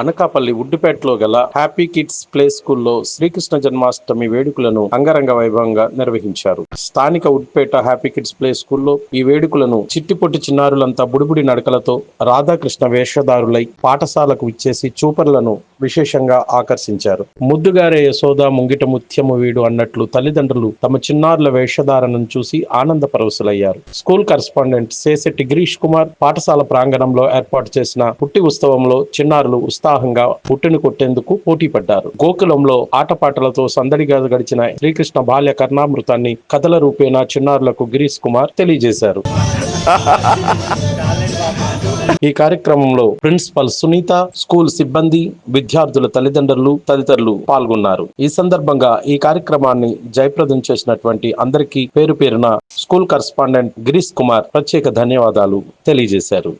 అనకాపల్లి ఉడ్డుపేటలో గల happy kids play స్కూల్లో శ్రీకృష్ణ జన్మాష్టమి వేడుకలను అంగరంగ వైభవంగా నిర్వహించారు. స్థానిక ఉడ్పేట హ్యాపీ కిడ్స్ ప్లే స్కూల్లో ఈ వేడుకలను చిట్టిపొట్టి చిన్నారులంతా బుడిబుడి నడకలతో రాధాకృష్ణ వేషధారులై పాఠశాలకు ఇచ్చేసి చూపర్లను విశేషంగా ఆకర్షించారు. ముద్దుగారే యశోద ముంగిట ముత్యము వీడు అన్నట్లు తల్లిదండ్రులు తమ చిన్నారుల వేషధారణను చూసి ఆనంద పరవశులయ్యారు. స్కూల్ కరస్పాండెంట్ సేసెట్టి గిరీష్ కుమార్ పాఠశాల ప్రాంగణంలో ఏర్పాటు చేసిన పుట్టి ఉత్సవంలో చిన్నారులు ఉత్సాహంగా పుట్టిని కొట్టేందుకు పోటీ పడ్డారు. గోకులంలో ఆటపాటలతో సందడిగా గడిచిన శ్రీకృష్ణ బాల్య కర్ణామృతాన్ని కథల రూపేణా చిన్నారులకు గిరీష్ కుమార్ తెలియజేశారు. ఈ కార్యక్రమంలో ప్రిన్సిపల్ సునీత స్కూల్ సిబ్బంది విద్యార్థుల తల్లిదండ్రులు తదితరులు పాల్గొన్నారు. ఈ సందర్భంగా ఈ కార్యక్రమాన్ని జయప్రదం చేసినటువంటి అందరికీ పేరు పేరున స్కూల్ కరస్పాండెంట్ గిరీష్ కుమార్ ప్రత్యేక ధన్యవాదాలు తెలియజేశారు.